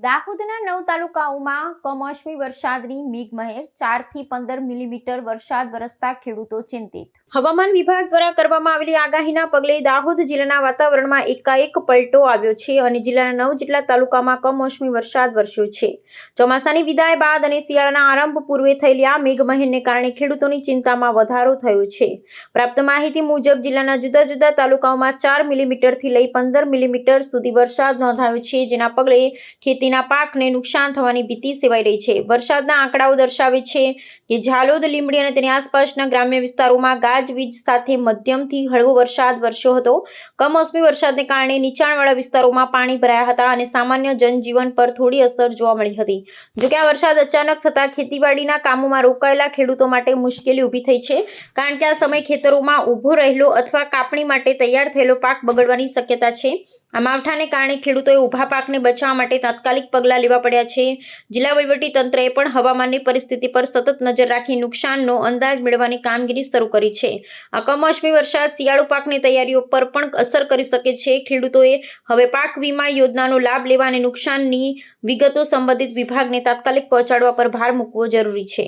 દાહોદના નવ તાલુકાઓમાં કમોસમી વરસાદની મેઘમહેર ચારથી પંદર મિલીમીટર વરસાદ વરસતા ખેડૂતો ચિંતિત. હવામાન વિભાગ દ્વારા કરવામાં આવેલી આગાહીના પગલે દાહોદ જિલ્લાના વાતાવરણમાં એકાએક પલટો આવ્યો છે અને જિલ્લાના નવ જેટલા તાલુકામાં કમોસમી વરસાદ વરસ્યો છે. ચોમાસાની વિદાય બાદ અને શિયાળાના આરંભ પૂર્વે થયેલી આ મેઘમહેરને કારણે ખેડૂતોની ચિંતામાં વધારો થયો છે. પ્રાપ્ત માહિતી મુજબ, જિલ્લાના જુદા જુદા તાલુકાઓમાં ચાર મિલીમીટરથી લઈ પંદર મિલીમીટર સુધી વરસાદ નોંધાયો છે, જેના પગલે ખેતીના પાકને નુકસાન થવાની ભીતિ સેવાઈ રહી છે. વરસાદના આંકડાઓ દર્શાવે છે કે ઝાલોદ, લીંબડી અને તેની આસપાસના ગ્રામ્ય વિસ્તારોમાં ગાજવીજ સાથે મધ્યમથી હળવો વરસાદ વરસ્યો હતો. કમોસમી વરસાદને કારણે નીચાણવાળા વિસ્તારોમાં પાણી ભરાયા હતા અને સામાન્ય જનજીવન પર થોડી અસર જોવા મળી હતી. જોકે આ વરસાદ અચાનક થતાં ખેતીવાડીના કામોમાં રોકાયેલા ખેડૂતો માટે મુશ્કેલી ઊભી થઈ છે, કારણ કે આ સમય ખેતરોમાં ઊભો રહેલો અથવા કાપણી માટે તૈયાર થયેલો પાક બગડવાની શક્યતા છે. આ માવઠાને કારણે ખેડૂતોએ ઊભા પાકને બચાવવા માટે તાત્કાલિક પગલાં લેવા પડ્યા છે. જિલ્લા તંત્રએ પણ હવામાનની પરિસ્થિતિ પર સતત નજર રાખી નુકસાનનો અંદાજ મેળવવાની કામગીરી શરૂ કરી છે. આ કમોસમી વરસાદ શિયાળુ પાકની તૈયારીઓ પર પણ અસર કરી શકે છે. ખેડૂતોએ હવે પાક વીમા યોજનાનો લાભ લેવા અને નુકસાનની વિગતો સંબંધિત વિભાગને તાત્કાલિક પહોંચાડવા પર ભાર મૂકવો જરૂરી છે.